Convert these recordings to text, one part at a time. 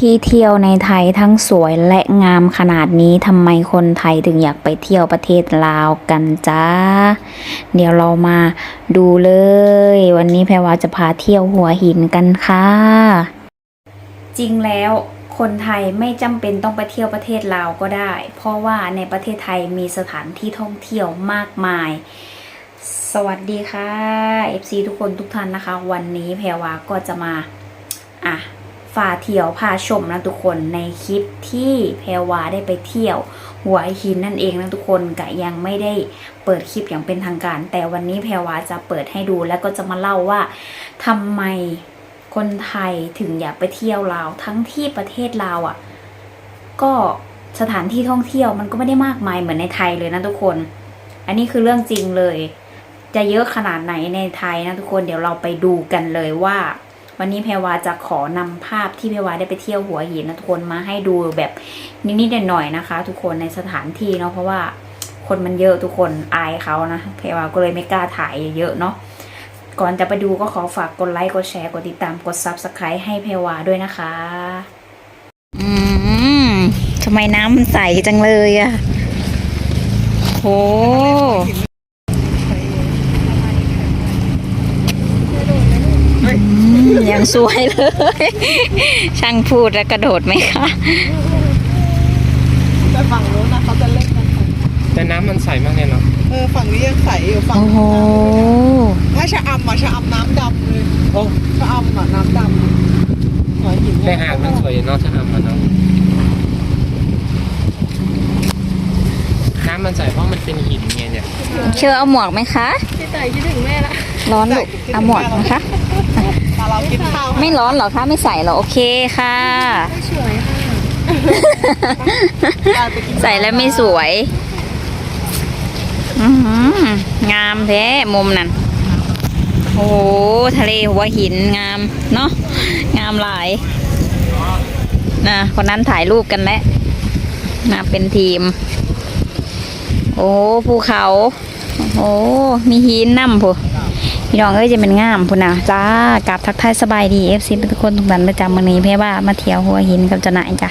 ที่เที่ยวในไทยทั้งสวยและงามขนาดนี้ทำไมคนไทยถึงอยากไปเที่ยวประเทศลาวกันจ้า เดี๋ยวเรามาดูเลย วันนี้แพรวาจะพาเที่ยวหัวหินกันค่ะ จริงแล้วคนไทยไม่จำเป็นต้องไปเที่ยวประเทศลาวก็ได้ เพราะว่าในประเทศไทยมีสถานที่ท่องเที่ยวมากมาย สวัสดีค่ะ FC ทุกคนทุกท่านนะคะ วันนี้แพรวาก็จะมา อะ ฝ่าเที่ยวพาชมนะทุกคนในคลิปที่แพรวาได้ไปเที่ยว หัวหินนั่นเองนะทุกคนกะยังไม่ได้เปิดคลิปอย่างเป็นทางการ แต่วันนี้แพรวาจะเปิดให้ดูแล้วก็จะมาเล่าว่าทำไมคนไทยถึงอยากไปเที่ยวลาวทั้งที่ประเทศลาวอะ ก็สถานที่ท่องเที่ยวมันก็ไม่ได้มากมายเหมือนในไทยเลยนะทุกคน อันนี้คือเรื่องจริงเลย จะเยอะขนาดไหนในไทยนะทุกคนเดี๋ยวเราไปดูกันเลยว่า วันนี้แพรวาจะขอนำภาพที่แพรวาได้ไปเที่ยวหัวหินนะทุกคนมาให้ดูแบบนิดๆหน่อยๆนะคะ ทุกคนในสถานที่เนาะเพราะว่าคนมันเยอะทุกคนอายเขานะแพรวาก็เลยไม่กล้าถ่ายเยอะๆเนาะก่อนจะไปดูก็ขอฝากกดไลค์กดแชร์กดติดตามกด subscribe ให้แพรวาด้วยนะคะอืมทำไมน้ำมันใสจังเลยอะโห ยังสวยเลย ช่างพูดแล้วกระโดดไหมคะแต่ฝั่งนู้นนะเขาจะเล่นกันแต่น้ำมันใสมากเลยเนาะเออฝั่งนี้ยังใสอยู่ฝั่งโอ้โหถ้าชะอำอะชะอำน้ำดำเลยโอ้ชะอำอะน้ำดำหัวหินแต่หาดมันสวยอยู่เนาะถ้าทำมันเนาะน้ำมันใสเพราะมันเป็นหินไงเนี่ยเชื่อเอาหมวกไหมคะพี่ไต่คิดถึงแม่ละร้อนลูกเอาหมวกไหมคะ มาเรากินข้าวไม่ร้อนเหรอคะไม่ใส่เหรอโอเคค่ะ สวยค่ะไปกินใส่แล้วไม่สวยอือหืองามแท้มุมนั้นโอ้โหทะเลหัวหินงามเนาะงามหลายนะคนนั้นถ่ายรูปกันแล้วนะเป็นทีม โอ้ภูเขา โอ้มีหินน้ำผู้ พี่น้องเอ้ยจะเป็นงามพุ่นนะจ้ากลับทักทายสบายดีเอฟซีทุกคนทุกท่านประจำมื้อนี้เพื่อว่ามาเที่ยวหัวหินกับเจ้านายจ้ะ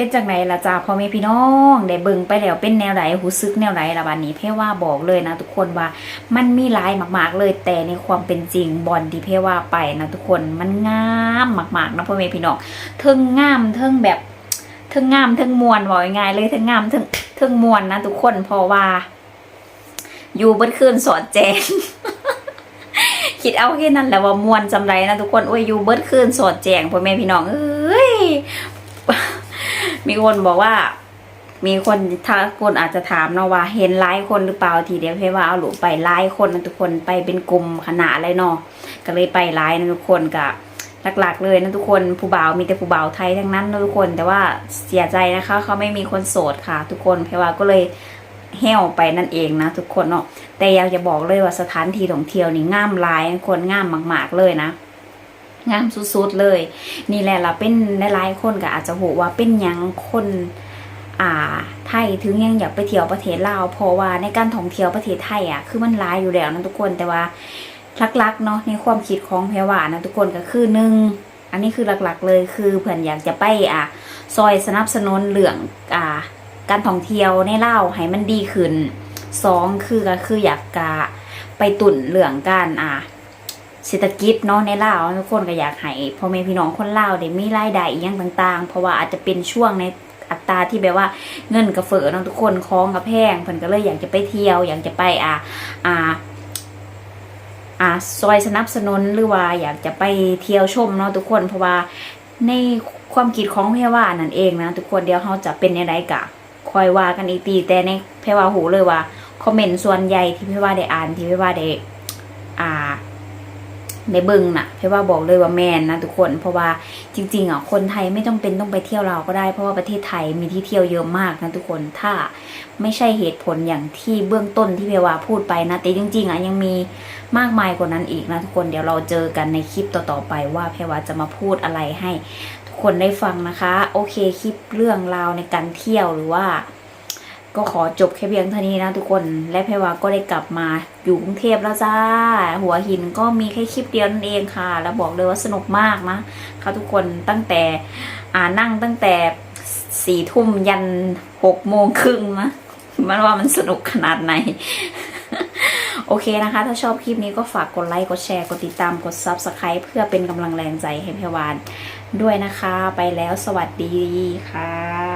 เป็นจากไหนล่ะจ้าพ่อแม่พี่น้องได้เบิ่งไปแล้วเป็นแนวไหนหูซึกแนวไหนละวันนี้ เพ่ว่าบอกเลยนะทุกคนว่ามันมีหลายมากๆ เลยแต่ในความเป็นจริงบอลที่เพ่ว่าไปนะทุกคนมันงามมากๆนะพ่อแม่พี่น้องเทิงงามเทิงแบบเทิงงามเทิงมวนบอกง่ายเลยเทิงงามเทิงเทิงมวนนะทุกคนเพราะว่า อยู่เบิดคืนสอนแจงคิดเอาแค่นั้นแหละว่ามวนจำไรนะทุกคนโอ้ยอยู่เบิดคืนสอดแจงพ่อแม่พี่น้องเอ้ย มีคนบอกว่า มีคนถ้าคนอาจจะถามเนาะว่า เห็นไลายคนหรือเปล่าทีเดียวเพว่าเอาหลูไปไลายคนนะทุกคนไปเป็นกลุ่มขนาดเลยเนาะก็เลยไปไลายนะทุกคนกับหลักๆเลยนะทุกคนผู้บ่าวมีแต่ผู้บ่าวไทยทั้งนั้นนะทุกคน แต่ว่าเสียใจนะคะเขาไม่มีคนโสดค่ะ ทุกคนเพว่าก็เลยแห้วไปนั่นเองนะทุกคนเนาะแต่อยากจะบอกเลยว่าสถานที่ท่องเที่ยวนี่งามลายคนงามมาก ๆเลยนะ งามสุดๆเลย นี่แหละเราเป็นหลายๆคนก็อาจจะหูว่าเป็นยังคนอ่าไทยถึงยังอยากไปเที่ยวประเทศลาวเพราะว่าในการท่องเที่ยวประเทศไทยอะคือมันหลายอยู่แล้วนะทุกคนแต่ว่าหลักๆเนาะในความคิดของแพรว่านะทุกคนก็คือหนึ่งอันนี้คือหลักๆเลยคือเพื่อนอยากจะไปอะซอยสนับสนุนเรื่องอ่าการท่องเที่ยวในลาวให้มันดีขึ้นสองคือก็คืออยากกะไปตุ่นเรื่องการอ่า เศรษฐกิจเนาะในลาวทุกคนก็อยากให้พ่อแม่พี่น้องคนลาวได้มีรายได้อหย่างต่าง ๆ เพราะว่าอาจจะเป็นช่วงในอัตราที่แบบว่าเงินกระเฟอเนาะทุกคนคล้องกับแพงเพิ่นก็เลยอยากจะไปเที่ยว อยากจะไปอ่าอ่าอ่าซอยสนับสนุนหรือว่าอยากจะไปเที่ยวชมเนาะทุกคนเพราะว่าในความคิดของแพรว่านั่นเองนะทุกคนเดี๋ยวเขาจะเป็นยังไงกะคอยว่ากันอีกทีแต่ในแพรว่าหูเลยว่าคอมเมนต์ส่วนใหญ่ที่แพรว่าได้อ่านที่แพรว่าได้อ่า ในเบิงน่ะเพราะว่าบอกเลยว่าแมนนะทุกคน เพราะว่าจริงๆอะคนไทยไม่ต้องเป็นต้องไปเที่ยวเราวก็ได้ เพราะว่าประเทศไทยมีที่เที่ยวเยอะมากนะทุกคนถ้าไม่ใช่เหตุผลอย่างที่เบื้องต้นที่เพวาพูดไปนะแต่จริงๆอะยังมีมากมายกว่านั้นอีกนะทุกคนเดี๋ยวเราเจอกันในคลิปต่อๆไปว่าเพวาจะมาพูดอะไรให้ ทุกคนได้ฟังนะคะ โอเคคลิปเรื่องราวในการเที่ยวหรือว่า ก็ขอจบแค่เพียงเท่านี้นะทุกคน และเพรวาก็ได้กลับมาอยู่กรุงเทพแล้วจ้า หัวหินก็มีแค่คลิปเดียวนั่นเองค่ะ แล้วบอกเลยว่าสนุกมากนะค่ะทุกคนตั้งแต่อ่านั่งตั้งแต่สี่ทุ่มยันหกโมงครึ่งนะมันว่ามันสนุกขนาดไหน โอเคนะคะ ถ้าชอบคลิปนี้ก็ฝากกดไลค์ กดแชร์ กดติดตาม กด Subscribe เพื่อเป็นกำลังแรงใจให้เพรวานด้วยนะคะ ไปแล้วสวัสดีค่ะ